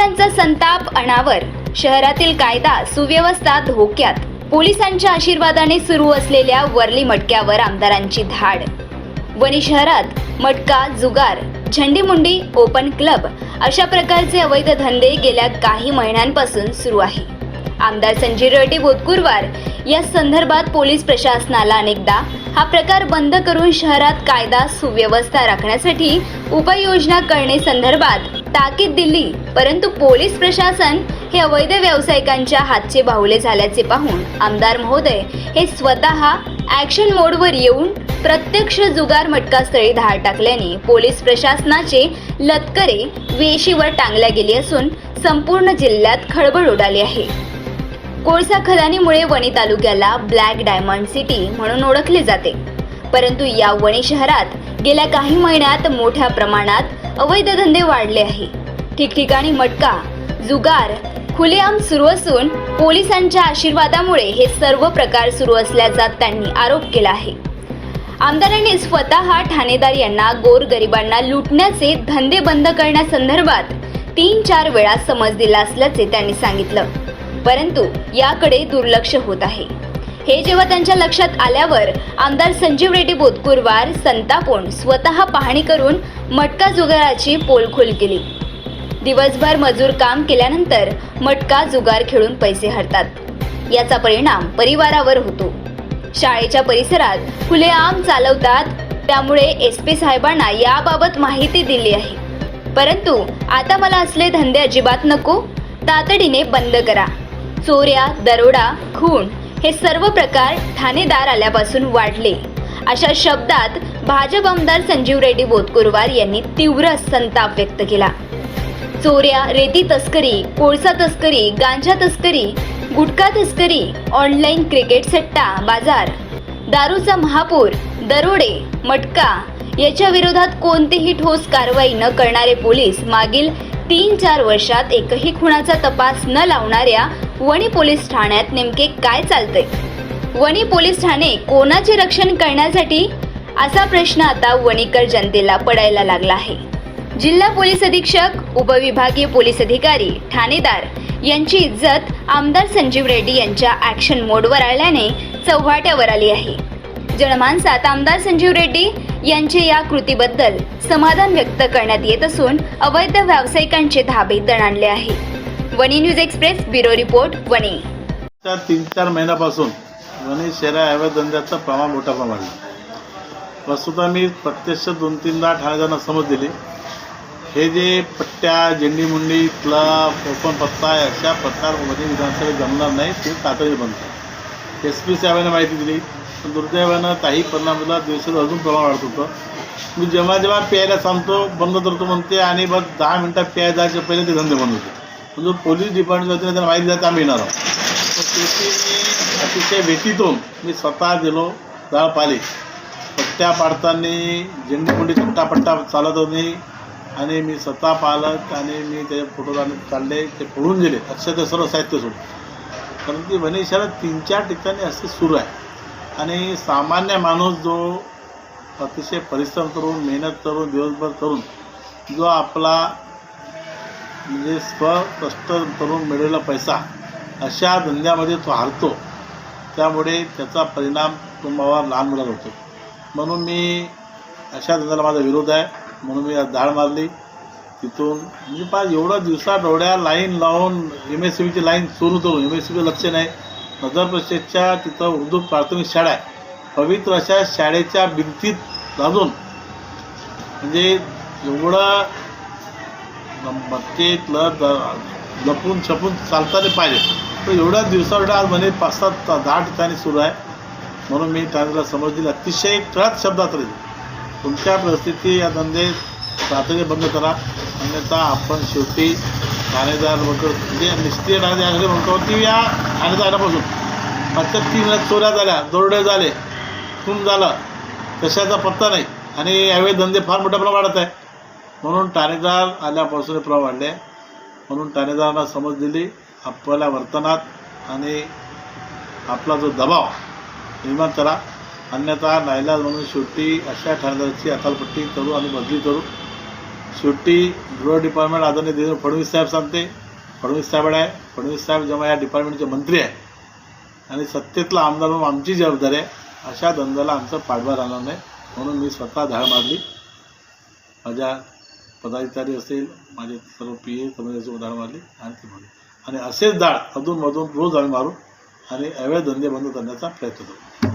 आमदारांचा संताप अनावर. शहरातील कायदा सुव्यवस्था धोक्यात. पोलिसांच्या आशीर्वादाने सुरू असलेल्या वरली मटक्यावर आमदारांची धाड. वणी शहरात मटका जुगार झंडीमुंडी ओपन क्लब अशा प्रकारचे अवैध धंदे गेल्या काही महिन्यांपासून सुरू आहे. आमदार संजय रेड्डी बोतकुरवार या संदर्भात पोलीस प्रशासनाला अनेकदा हा प्रकार बंद करून शहरात कायदा सुव्यवस्था राखण्यासाठी उपाययोजना करणे संदर्भात ताकीद दिली परंतु पोलीस प्रशासन हे अवैध व्यावसायिकांच्या हातचे बाहुले झाल्याचे पाहून आमदार महोदय हे स्वतः ॲक्शन मोडवर येऊन प्रत्यक्ष जुगार मटकास्थळी धाड टाकल्याने पोलीस प्रशासनाचे लतकरे वेशीवर टांगल्या गेली असून संपूर्ण जिल्ह्यात खळबळ उडाली आहे. कोळसा खदानीमुळे वणी तालुक्याला ब्लॅक डायमंड सिटी म्हणून ओळखले जाते. परंतु या वणी शहरात गेल्या काही महिन्यात मोठ्या प्रमाणात अवैध धंदे वाढले आहे. ठिकठिकाणी मटका जुगार खुलेआम सुरू असून पोलिसांच्या आशीर्वादामुळे हे सर्व प्रकार सुरू असल्याचा त्यांनी आरोप केला आहे. आमदारांनी स्वतः ठाणेदार यांना गोरगरिबांना लुटण्याचे धंदे बंद करण्यासंदर्भात तीन चार वेळा समज दिला असल्याचे त्यांनी सांगितलं. परंतु याकडे दुर्लक्ष होत आहे. हे जेव्हा त्यांच्या लक्षात आल्यावर आमदार संजीव रेड्डी बोतकुरवार संतापून स्वतः पाहणी करून मटका जुगाराची पोलखोल केली. दिवसभर मजूर काम केल्यानंतर मटका जुगार खेळून पैसे हरतात. याचा परिणाम परिवारावर होतो. शाळेच्या परिसरात खुलेआम चालवतात त्यामुळे एस पी साहेबांना याबाबत माहिती दिली आहे. परंतु आता मला असले धंदे अजिबात नको तातडीने बंद करा. चोऱ्या दरोडा खून हे सर्व प्रकार ठाणेदार आल्यापासून वाढले. अशा शब्दात भाजप आमदार संजीव रेड्डी बोतकुरवार यांनी तीव्र संताप व्यक्त केला. चोऱ्या रेती तस्करी कोळसा तस्करी गांजा तस्करी गुटखा तस्करी ऑनलाईन क्रिकेट सट्टा बाजार दारूचा महापूर दरोडे मटका याच्या विरोधात कोणतीही ठोस कारवाई न करणारे पोलीस मागील तीन चार वर्षात एकही खुणाचा तपास न लावणाऱ्या वणी पोलीस ठाण्यात नेमके काय चालतंय? वणी पोलीस ठाणे कोणाचे रक्षण करण्यासाठी? असा प्रश्न आता वणीकर जनतेला पडायला लागला आहे. जिल्हा पोलीस अधीक्षक उपविभागीय पोलीस अधिकारी ठाणेदार यांची इज्जत आमदार संजीव रेड्डी यांच्या ॲक्शन मोडवर आल्याने चव्हाट्यावर आली आहे. जनमानसात आमदार संजीव रेड्डी यांचे या कृतीबद्दल समाधान व्यक्त करण्यात येत असून अवैध व्यावसायिकांचे धाबे दणाणले आहे. Wani news express bureau report Wani तीन चार महिन्यापासून वणी शेरा अवैध धंद्याचं प्रमाण मोठा प्रमाण वाढलं वस्तुतः मी प्रत्यक्ष दोन तीनदा ठाणेदारांना समज दिली. हे जे पट्ट्या झेंडीमुंडी क्लब कोकण पत्ता अशा प्रकारमध्ये विधानसभेत जमणार नाही ते तातडीने बनतं एस पी साहेबांना माहिती दिली. पण दुर्दैवानं काही परिणामाला दिवसात अजून प्रमाण वाढत होतं. मी जेव्हा जेव्हा प्यायला सांगतो बंद करतो म्हणते आणि बस दहा मिनटात प्यायला जायच्या पहिले ते धंदे बंद होते. जो पोलीस डिपार्टमेंट होते त्यांना माहिती जाते आम्ही येणार आहोत. तर शेवटी मी अतिशय व्यतीतून मी स्वतः गेलो जळपाले. पट्ट्या पाडताना झेंडीपुंडी चट्टापट्टा चालत होती आणि मी स्वतः पालक आणि मी ते फोटो काढले ते पळून गेले. अक्षरशः सर्व साहित्य सोडून. कारण की वणी शहरात तीन चार ठिकाणी असे सुरू आहे. आणि सामान्य माणूस जो अतिशय परिश्रम करून मेहनत करून दिवसभर करून जो आपला म्हणजे स्वकष्ट करून मिळवलेला पैसा अशा धंद्यामध्ये तो हारतो. त्यामुळे त्याचा परिणाम कुटुंबावर लहान मुलाला होतो. म्हणून मी अशा धंद्याला माझा विरोध आहे. म्हणून मी डाळ धाड मारली. तिथून म्हणजे पाच एवढं दिवसा डोळ्या लाईन लावून एम एस सी बीची लाईन सुरू करून एम एस सी बी लक्ष नाही. नगर परिषदच्या तिथं उर्दू प्राथमिक शाळा आहे. पवित्र अशा शाळेच्या भिंतीत लागून म्हणजे एवढं मक्केतलं लपून छपून चालताना पाहिजे. तर एवढ्या दिवसावर आज म्हणे पाच सात दहा ठिकाणी सुरू आहे. म्हणून मी त्यांना समज दिली. अतिशय कळत शब्दात राहील. तुमच्या परिस्थिती या धंदे तातडीने बंद करा. अन्यथा आपण शेवटी ठाणेदार वगैरे म्हणजे निष्क्रिय ठाणेदार म्हणतो ती या ठाणेदारापासून. मागच्या तीन चोऱ्या झाल्या दोरडे झाले खून झालं कशाचा पत्ता नाही. आणि यावेळी धंदे फार मोठ्या प्रमाणात वाढत आहे. म्हणून ठाणेदार आल्यापासून हे प्रभाव वाढले म्हणून ठाणेदारांना समज दिली. आपल्या वर्तनात आणि आपला जो दबाव निर्माण करा. अन्यथा नाईलाज म्हणून शेवटी अशा ठाणेदाराची अकालपट्टी करू आणि बदली करू. शेवटी गृह डिपार्टमेंट आदरणीय देवेंद्र फडणवीस साहेब सांगते. फडणवीस साहेब आहे. फडणवीस साहेब जेव्हा या डिपार्टमेंटचे मंत्री आहे. आणि सत्तेतला आमदार म्हणून आमची जबाबदारी आहे. अशा धंद्याला आमचं पाठबळ राहणार नाही. म्हणून मी स्वतः धाड मारली. माझ्या पदाधिकारी असेल माझे सर्व पी ए कर्मचाऱ्याची उदाहरण मारली आणि ती मारली आणि असेच दाळ अधूनमधून रोज आम्ही मारू आणि अवैध धंदे बंद करण्याचा प्रयत्न करू.